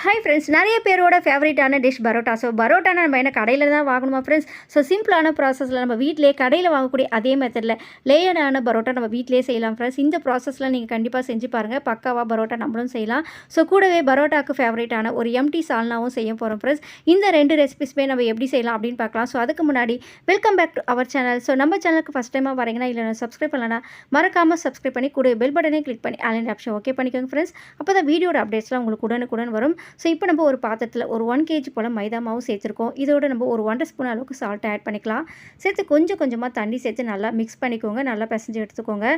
Hi friends நிறைய பேரோட ஃபேவரட்டான டிஷ் பரோட்டா. ஸோ பரோட்டானா நம்ம என்ன கடையில் தான் வாங்கணுமா ஃப்ரெண்ட்ஸ் ஸோ சிம்பிளான ப்ராசஸில் நம்ம வீட்டிலே கடையில் வாங்கக்கூடிய அதே மெத்தடில் லேயர்டான பரோட்டா நம்ம வீட்டிலே செய்யலாம் ஃப்ரெண்ட்ஸ் இந்த ப்ராசஸில் நீங்கள் கண்டிப்பாக செஞ்சு பாருங்கள் பக்காவாக பரோட்டா நம்மளும் செய்யலாம். ஸோ கூடவே பரோட்டாக்கு ஃபேவரட்டான ஒரு எம்டி சால்னாவும் செய்ய போகிறோம் ஃப்ரெண்ட்ஸ் இந்த ரெண்டு ரெசிபிஸ்மே நம்ம எப்படி செய்யலாம் அப்படின்னு பார்க்கலாம். ஸோ அதுக்கு முன்னாடி welcome back to our channel so நம்ம சேனலுக்கு ஃபஸ்ட் டைமாக வரீங்கன்னா இல்லை சப்ஸ்கிரைப் பண்ணலன்னா மறக்காமல் சப்ஸ்கிரைப் பண்ணி கூட பெல் பட்டனே கிளிக் பண்ணி ஆன்லைன் ஆப்ஷன் ஓகே பண்ணிக்கோங்க ஃப்ரெண்ட்ஸ் அப்போ தான் வீடியோட அப்டேட்ஸ்லாம் உங்களுக்கு உடனுக்குடன் வரும். ஸோ இப்போ நம்ம ஒரு பாத்திரத்தில் ஒரு ஒன் கேஜி போல் மைதா மாவு சேர்த்துருக்கோம். இதோட நம்ம ஒரு ஒன்றரை ஸ்பூன் அளவுக்கு சால்ட் ஆட் பண்ணிக்கலாம். சேர்த்து கொஞ்சம் கொஞ்சமாக தண்ணி சேர்த்து நல்லா மிக்ஸ் பண்ணிக்கோங்க. நல்லா பிசைஞ்சு எடுத்துக்கோங்க.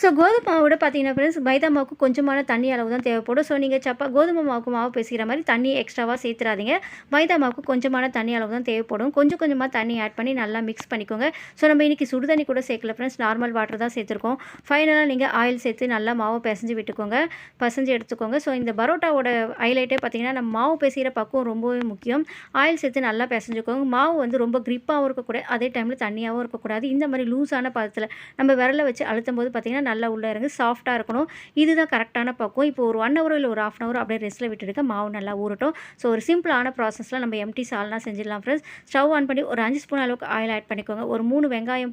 ஸோ கோதுமை மாவோட பார்த்தீங்கன்னா ஃப்ரெண்ட்ஸ் மைதா மாவுக்கு கொஞ்சமான தண்ணி அளவு தான் தேவைப்படும். ஸோ நீங்கள் சப்பா கோதுமை மாவுக்கு மாவு பேசுகிற மாதிரி தண்ணி எக்ஸ்ட்ராவாக சேர்த்துறாதீங்க. மைதா மாவுக்கு கொஞ்சமான தண்ணி அளவு தான் தேவைப்படும். கொஞ்சம் கொஞ்சமாக தண்ணி ஆட் பண்ணி நல்லா மிக்ஸ் பண்ணிக்கோங்க. ஸோ நம்ம இன்றைக்கி சுடு தண்ணி கூட சேர்க்கல ஃப்ரெண்ட்ஸ் நார்மல் வாட்டர் தான் சேர்த்துருக்கோம். ஃபைனலாக நீங்கள் ஆயில் சேர்த்து நல்லா மாவு பிசைஞ்சு விட்டுக்கோங்க. பசஞ்சு எடுத்துக்கோங்க. ஸோ இந்த பரோட்டாவோட ஹைலைட்டே பார்த்தீங்கன்னா நம்ம மாவு பேசுகிற பக்குவம் ரொம்பவே முக்கியம். ஆயில் சேர்த்து நல்லா பிசைஞ்சுக்கோங்க. மாவு வந்து ரொம்ப க்ரிப்பாகவும் இருக்கக்கூடாது. அதே டைமில் தண்ணியாகவும் இருக்கக்கூடாது. இந்த மாதிரி லூஸான பதத்தில் நம்ம விரலை வச்சு அழுத்தும் போது பார்த்திங்கன்னா நல்லா உள்ளே இறங்கி சாஃப்ட்டாக இருக்கணும். இதுதான் கரெக்டான பக்கம் இப்போ ஒரு ஒன் ஹவர் இல்லை ஒரு ஆஃப் அன் ஹவர் அப்படியே ரெஸ்ட்டில் விட்டுடுங்க. மாவு நல்லா ஊறட்டும். ஸோ ஒரு சிம்பிளான ப்ராசஸில் நம்ம எம்டி சால்னா செஞ்சிடலாம் ஃப்ரெண்ட்ஸ் ஸ்டவ் ஆன் பண்ணி ஒரு அஞ்சு ஸ்பூன் அளவுக்கு ஆயில் ஆட் பண்ணிக்கோங்க. ஒரு மூணு வெங்காயம்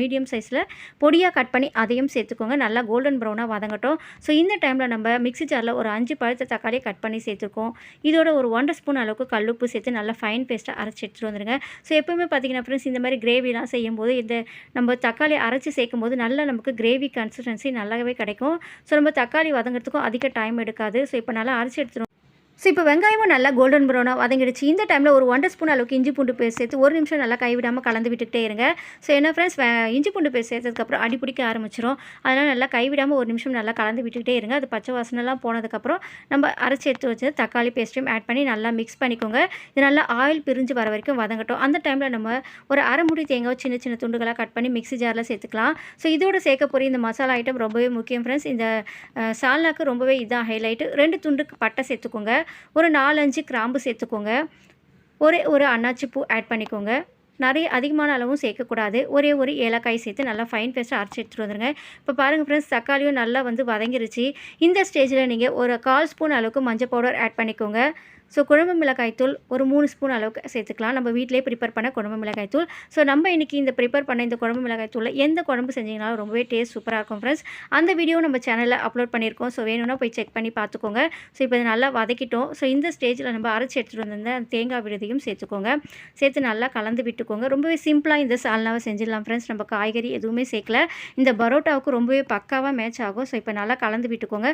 மீடியம் சைஸில் பொடியாக கட் பண்ணி அதையும் சேர்த்துக்கோங்க. நல்லா கோல்டன் ப்ரௌனாக வதங்கட்டும். ஸோ இந்த டைமில் நம்ம மிக்ஸி ஜாரில் ஒரு அஞ்சு பழுத்த தக்காளியை கட் பண்ணி சேர்த்துருக்கோம். இதோட ஒரு ஒன்றரை ஸ்பூன் அளவுக்கு கல்லுப்பு சேர்த்து நல்லா ஃபைன் பேஸ்ட்டாக அரைச்சி எடுத்துகிட்டு வந்துருங்க. ஸோ எப்பவுமே பார்த்தீங்கன்னா ஃப்ரெண்ட்ஸ் இந்த மாதிரி கிரேவிலாம் செய்யும்போது இந்த நம்ம தக்காளி அரைச்சி சேர்க்கும் போது நல்லா நமக்கு கிரேவி கன்சிஸ்டன்சி நல்லாவே கிடைக்கும். ஸோ நம்ம தக்காளி வதங்கிறதுக்கும் அதிக டைம் எடுக்காது. ஸோ இப்போ நல்லா அரிசி எடுத்துரும் ஸோ இப்போ வெங்காயமும் நல்லா கோல்டன் ப்ரௌனாக வதங்கிடுச்சு. இந்த டைமில் ஒரு ஒன்றரை ஸ்பூன் அளவுக்கு இஞ்சி பூண்டு பேஸ்ட் சேர்த்து ஒரு நிமிஷம் நல்லா கைவிடாமல் கலந்து விட்டுக்கிட்டே இருங்க. ஸோ என்ன ஃப்ரெண்ட்ஸ் இஞ்சி பூண்டு பேஸ்ட் சேர்த்ததுக்கப்புறம் அடி பிடிக்க ஆரம்பிச்சிரும். அதனால் நல்லா கைவிடாமல் ஒரு நிமிஷம் நல்லா கலந்து விட்டுக்கிட்டே இருங்க. அது பச்சை வாசனைலாம் போனதுக்கப்புறம் நம்ம அரைச்சி எடுத்து வச்சது தக்காளி பேஸ்ட்டையும் ஆட் பண்ணி நல்லா மிக்ஸ் பண்ணிக்கோங்க. இது நல்லா ஆயில் பிரிஞ்சு வர வரைக்கும் வதங்கட்டும். அந்த டைமில் நம்ம ஒரு அரை முடி தேங்காய் சின்ன சின்ன துண்டுகளாக கட் பண்ணி மிக்ஸி ஜாரில் சேர்த்துக்கலாம். ஸோ இதோட சேர்க்க போகிற இந்த மசாலா ஐட்டம் ரொம்பவே முக்கியம் ஃப்ரெண்ட்ஸ் இந்த சால்னாக்கு ரொம்பவே இதான் ஹைலைட்டு ரெண்டு துண்டு பட்டை சேர்த்துக்கோங்க. ஒரு நாலஞ்சு கிராம்பு சேர்த்துக்கோங்க. ஒரே ஒரு அன்னாச்சி பூ ஆட் பண்ணிக்கோங்க. நிறைய அதிகமான அளவும் சேர்க்கக்கூடாது. ஒரே ஒரு ஏலக்காய் சேர்த்து நல்லா ஃபைன் பேஸ்ட்டாக அரைச்சி எடுத்துகிட்டு வந்துருங்க. இப்போ பாருங்கள் ஃப்ரெண்ட்ஸ் தக்காளியும் நல்லா வந்து வதங்கிருச்சு. இந்த ஸ்டேஜில் நீங்கள் ஒரு கால் ஸ்பூன் அளவுக்கு மஞ்சள் பவுடர் ஆட் பண்ணிக்கோங்க. ஸோ குழம்பு மிளகாய் தூள் ஒரு மூணு ஸ்பூன் அளவுக்கு சேர்த்துக்கலாம். நம்ம வீட்டிலே ப்ரிப்பேர் பண்ண குழம்பு மிளகாய் தூள். ஸோ நம்ம இன்றைக்கி இந்த ப்ரிப்பேர் பண்ண இந்த குழம்பு மிளகாய்த்தூளில் எந்த குழம்பு செஞ்சீங்கனாலும் ரொம்பவே டேஸ்ட் சூப்பராக இருக்கும் ஃப்ரெண்ட்ஸ் அந்த வீடியோ நம்ம சேனலில் அப்லோட் பண்ணியிருக்கோம். ஸோ வேணும்னா போய் செக் பண்ணி பார்த்துக்கோங்க. ஸோ இப்போ இது நல்லா வதக்கிட்டோம். ஸோ இந்த ஸ்டேஜில் நம்ம அரைச்சி எடுத்துகிட்டு வந்திருந்த அந்த தேங்காய் விடுதியும் சேர்த்துக்கோங்க. சேர்த்து நல்லா கலந்து விட்டுக்கோங்க. ரொம்பவே சிம்பிளாக இந்த சால்னாவை செஞ்சிடலாம் ஃப்ரெண்ட்ஸ் நம்ம காய்கறி எதுவுமே சேர்க்கல. இந்த பரோட்டாவுக்கு ரொம்பவே பக்காவாக மேட்ச் ஆகும். ஸோ இப்போ நல்லா கலந்து விட்டுக்கோங்க.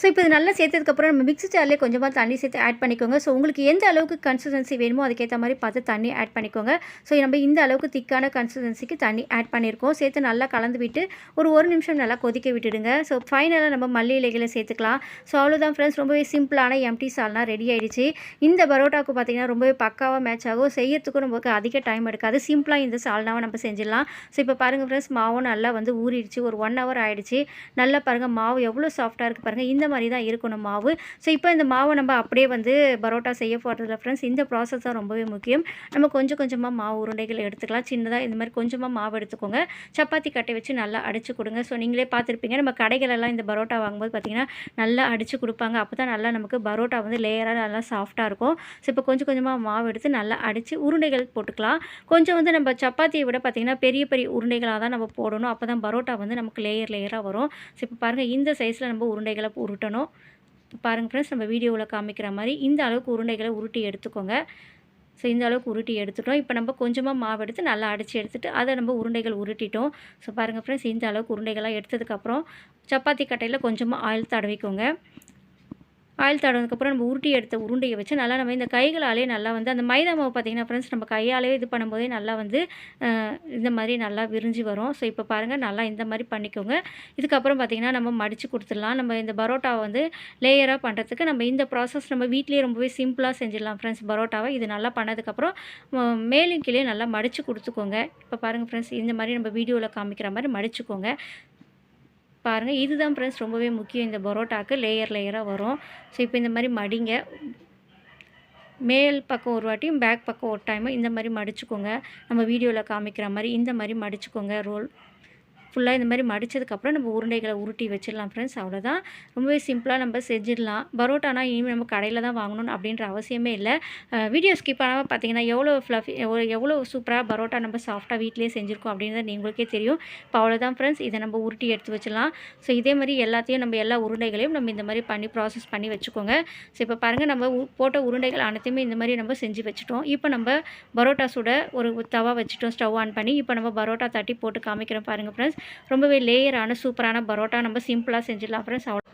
ஸோ இப்போ இது நல்லா சேர்த்ததுக்கப்புறம் நம்ம மிக்ஸி ஜார்லேயே கொஞ்சமாக தண்ணி சேர்த்து ஆட் பண்ணிக்கோங்க. ஸோ உங்களுக்கு எந்த அளவுக்கு கன்சிஸ்டன்சி வேணுமோ அதுக்கேற்ற மாதிரி பார்த்து தண்ணி ஆட் பண்ணிக்கோங்க. ஸோ நம்ம இந்த அளவுக்கு திக்கான கன்சிஸ்டன்சிக்கு தண்ணி ஆட் பண்ணியிருக்கோம் சேர்த்து நல்லா கலந்து விட்டு ஒரு ஒரு நிமிஷம் நல்லா கொதிக்க விட்டுடுங்க. ஸோ ஃபைனலாக நம்ம மல்லி இலைகளை சேர்த்துக்கலாம். ஸோ அவ்வளோதான் ஃப்ரெண்ட்ஸ் ரொம்பவே சிம்பிளான எம்டி சால்னா ரெடி ஆகிடுச்சு இந்த பரோட்டாவுக்கு பார்த்தீங்கன்னா ரொம்பவே பக்காவாக மேட்ச் ஆகும். செய்யறதுக்கும் நமக்கு அதிக டைம் எடுக்காது. சிம்பிளாக இந்த சால்னாவை நம்ம செஞ்சிடலாம். ஸோ இப்போ பாருங்கள் ஃப்ரெண்ட்ஸ் மாவும் நல்லா வந்து ஊறிடுச்சு. ஒரு ஒன் ஹவர் ஆகிடுச்சு நல்லா பாருங்கள் மாவு எவ்வளோ சாஃப்ட்டாக இருக்குது பாருங்கள் இந்த மாதிரி தான் இருக்கணும் மாவு. ஸோ இப்போ இந்த மாவை நம்ம அப்படியே வந்து பரோட்டா செய்ய போகிறதுல ஃப்ரெண்ட்ஸ் இந்த ப்ராசஸ் தான் ரொம்பவே முக்கியம். நம்ம கொஞ்சம் கொஞ்சமாக மாவு உருண்டைகள் எடுத்துக்கலாம். சின்னதாக இந்த மாதிரி கொஞ்சமாக மாவு எடுத்துக்கோங்க. சப்பாத்தி கட்டை வச்சு நல்லா அடிச்சு கொடுங்க. ஸோ நீங்களே பார்த்துருப்பீங்க. நம்ம கடைகளெல்லாம் இந்த பரோட்டா வாங்கும்போது பார்த்திங்கன்னா நல்லா அடிச்சு கொடுப்பாங்க. அப்போ தான் நல்லா நமக்கு பரோட்டா வந்து லேயராக நல்லா சாஃப்ட்டாக இருக்கும். ஸோ இப்போ கொஞ்சம் கொஞ்சமாக மாவு எடுத்து நல்லா அடித்து உருண்டைகள் போட்டுக்கலாம். கொஞ்சம் வந்து நம்ம சப்பாத்தியை விட பார்த்திங்கன்னா பெரிய பெரிய உருண்டைகளாக தான் நம்ம போடணும். அப்போ தான் பரோட்டா வந்து நமக்கு லேயர் லேயராக வரும். ஸோ இப்போ பாருங்கள் இந்த சைஸில் நம்ம உருண்டைகளை உருட்டணும் பாருங்கள் ஃப்ரெண்ட்ஸ் நம்ம வீடியோவில் காமிக்கிற மாதிரி இந்த அளவுக்கு உருண்டைகளை உருட்டி எடுத்துக்கோங்க. ஸோ இந்த அளவுக்கு உருட்டி எடுத்துட்டோம். இப்போ நம்ம கொஞ்சமாக மாவு எடுத்து நல்லா அடித்து எடுத்துட்டு அதை நம்ம உருண்டைகள் உருட்டிட்டோம். ஸோ பாருங்கள் ஃப்ரெண்ட்ஸ் இந்த அளவுக்கு உருண்டைகளாக எடுத்ததுக்கப்புறம் சப்பாத்தி கட்டையில் கொஞ்சமாக ஆயில் தடவிக்கோங்க. ஆயில் தடவுனதுக்கப்புறம் நம்ம உருட்டி எடுத்த உருண்டையை வச்சு நல்லா நம்ம இந்த கைகளாலே நல்லா வந்து அந்த மைதா மாவு பார்த்திங்கன்னா ஃப்ரெண்ட்ஸ் நம்ம கையாலே இது பண்ணும்போதே நல்லா வந்து இந்த மாதிரி நல்லா விரிஞ்சு வரும். ஸோ இப்போ பாருங்கள் நல்லா இந்த மாதிரி பண்ணிக்கோங்க. இதுக்கப்புறம் பார்த்திங்கன்னா நம்ம மடித்து கொடுத்துடலாம். நம்ம இந்த பரோட்டாவை வந்து லேயராக பண்ணுறதுக்கு நம்ம இந்த ப்ராசஸ் நம்ம வீட்லேயே ரொம்பவே சிம்பிளாக செஞ்சிடலாம் ஃப்ரெண்ட்ஸ் பரோட்டாவை. இது நல்லா பண்ணதுக்கப்புறம் மேலும் கீழே நல்லா மடித்து கொடுத்துக்கோங்க. இப்போ பாருங்கள் ஃப்ரெண்ட்ஸ் இந்த மாதிரி நம்ம வீடியோவில் காமிக்கிற மாதிரி மடிச்சுக்கோங்க. பாருங்கள் இதுதான் ஃப்ரெண்ட்ஸ் ரொம்பவே முக்கியம். இந்த பரோட்டாக்கு லேயர் லேயராக வரும். ஸோ இப்போ இந்த மாதிரி மடிங்க. மேல் பக்கம் ஒரு வாட்டியும் பேக் பக்கம் ஒரு டைமும் இந்த மாதிரி மடிச்சுக்கோங்க. நம்ம வீடியோவில் காமிக்கிற மாதிரி இந்த மாதிரி மடிச்சுக்கோங்க. ரோல் ஃபுல்லாக இந்த மாதிரி மடித்ததுக்கப்புறம் நம்ம உருண்டைகளை உருட்டி வச்சிடலாம் ஃப்ரெண்ட்ஸ் அவ்வளோதான் ரொம்பவே சிம்பிளாக நம்ம செஞ்சிடலாம். பரோட்டானா இனிமேல் நம்ம கடையில் தான் வாங்கணும் அப்படின்ற அவசியமே இல்லை. வீடியோ ஸ்கிப் ஆகாமல் பார்த்தீங்கன்னா எவ்வளோ ஃப்ளஃபி எவ்வளோ எவ்வளோ சூப்பராக பரோட்டா நம்ம சாஃப்டாக வீட்டிலே செஞ்சுருக்கோம் அப்படின்றது உங்களுக்கே தெரியும். இப்போ அவ்வளோதான் ஃப்ரெண்ட்ஸ் இதை நம்ம உருட்டி எடுத்து வச்சிடலாம். ஸோ இதே மாதிரி எல்லாத்தையும் நம்ம எல்லா உருண்டைகளையும் நம்ம இந்த மாதிரி பண்ணி ப்ராசஸ் பண்ணி வச்சுக்கோங்க. ஸோ இப்போ பாருங்கள் நம்ம உ- போட்ட உருண்டைகள் அனைத்தையுமே இந்த மாதிரி நம்ம செஞ்சு வச்சுட்டோம். இப்போ நம்ம பரோட்டா சுட ஒரு தவா வச்சுட்டோம் ஸ்டவ் ஆன் பண்ணி. இப்போ நம்ம பரோட்டா தட்டி போட்டு காமிக்கிறோம் பாருங்கள் ஃப்ரெண்ட்ஸ் ரொம்பவே லேயரான சூப்பரான பரோட்டா நம்ம சிம்பிளாக செஞ்சிடலாம். ஃப்ரெண்ட்ஸ் அவ்வளோ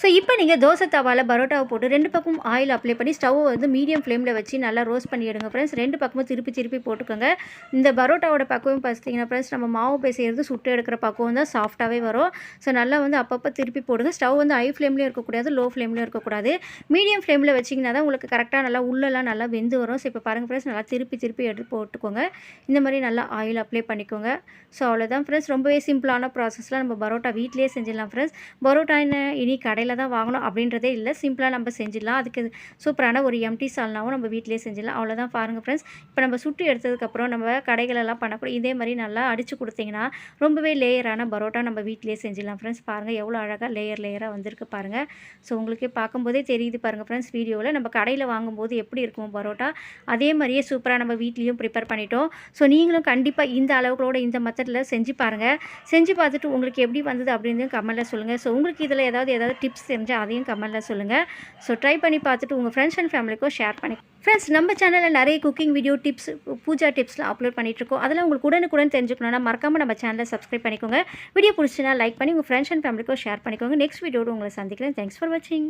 ஸோ இப்போ நீங்கள் தோசை தவாவில் பரோட்டாவை போட்டு ரெண்டு பக்கம் ஆயில் அப்ளை பண்ணி ஸ்டவ் வந்து மீடியம் ஃப்ளேமில் வச்சு நல்லா ரோஸ்ட் பண்ணி எடுங்க ஃப்ரெண்ட்ஸ் ரெண்டு பக்கமும் திருப்பி திருப்பி போட்டுக்கோங்க. இந்த பரோட்டாவோட பக்குவம் பார்த்தீங்கன்னா ஃப்ரெண்ட்ஸ் நம்ம மாவு பேசுகிறது சுட்டு எடுக்கிற பக்குவம் தான் சாஃப்டாகவே வரும். ஸோ நல்லா வந்து அப்பப்போ திருப்பி போடுங்க. ஸ்டவ் வந்து ஹை ஃப்ளேம்லேயும் இருக்கக்கூடாது லோ ஃப்ளேம்லேயும் இருக்கக்கூடாது. மீடியம் ஃப்ளேமில் வச்சிங்கன்னா தான் உங்களுக்கு கரெக்டாக நல்லா உள்ளெல்லாம் நல்லா வெந்து வரும். ஸோ இப்போ பாருங்கள் ஃப்ரெண்ட்ஸ் நல்லா திருப்பி திருப்பி எடுத்து போட்டுக்கோங்க. இந்த மாதிரி நல்லா ஆயில் அப்ளை பண்ணிக்கோங்க. ஸோ அவ்வளோதான் ஃப்ரெண்ட்ஸ் ரொம்பவே சிம்பிளான ப்ராசஸில் நம்ம பரோட்டா வீட்டிலே செஞ்சிடலாம் ஃப்ரெண்ட்ஸ் பரோட்டா என்ன? இனி கடையில் தான் வாங்கணும் அப்படின்றதே இல்லை. சிம்பிளாக நம்ம செஞ்சிடலாம். அதுக்கு சூப்பரான ஒரு எம்டி சால்னாவும் நம்ம வீட்டிலே செஞ்சிடலாம். அவ்வளோதான் பாருங்கள் ஃப்ரெண்ட்ஸ் இப்போ நம்ம சுட்டு எடுத்ததுக்கப்புறம் நம்ம கடைகளெல்லாம் பண்ணக்கூட இதே மாதிரி நல்லா அடித்து கொடுத்தீங்கன்னா ரொம்பவே லேயரான பரோட்டா நம்ம வீட்டிலேயே செஞ்சிடலாம் ஃப்ரெண்ட்ஸ் பாருங்கள் எவ்வளோ அழகாக லேயர் லேயராக வந்திருக்கு பாருங்கள் ஸோ உங்களுக்கே பார்க்கும்போதே தெரியுது பாருங்கள் ஃப்ரெண்ட்ஸ் வீடியோவில் நம்ம கடையில் வாங்கும்போது எப்படி இருக்கும் பரோட்டா. அதே மாதிரியே சூப்பராக நம்ம வீட்லேயும் ப்ரிப்பேர் பண்ணிட்டோம். ஸோ நீங்களும் கண்டிப்பாக இந்த அளவுகளோட இந்த மெத்தடில் செஞ்சு பாருங்கள் செஞ்சு பார்த்துட்டு உங்களுக்கு எப்படி வந்தது அப்படின்னு கமெண்ட்டில் சொல்லுங்கள் ஸோ உங்களுக்கு இதில் ஏதாவது ஏதாவது டிப்ஸ் தெரிஞ்சால் அதையும் கமெண்ட்டில் சொல்லுங்கள் ஸோ ட்ரை பண்ணி பார்த்துட்டு உங்கள் ஃப்ரெண்ட்ஸ் அண்ட் ஃபேமிலிக்கும் ஷேர் பண்ணி ஃப்ரெண்ட்ஸ் நம்ம சேனலில் நிறைய குக்கிங் வீடியோ டிப்ஸ் பூஜா டிப்ஸ்லாம் அப்லோட் பண்ணிகிட்ருக்கோம் அதெல்லாம் உங்களுக்கு உடனுக்குடன் தெரிஞ்சுக்கணும்னா மறக்காமல் நம்ம சேனலை சப்ஸ்கிரைப் பண்ணிக்கோங்க. வீடியோ பிடிச்சினா லைக் பண்ணி உங்கள் ஃப்ரெண்ட்ஸ் அண்ட் ஃபேமிலிக்கும் ஷேர் பண்ணிக்கோங்க. நெக்ஸ்ட் வீடியோடு உங்களை சந்திக்கிறேன். தேங்க்ஸ் ஃபார் வாட்சிங்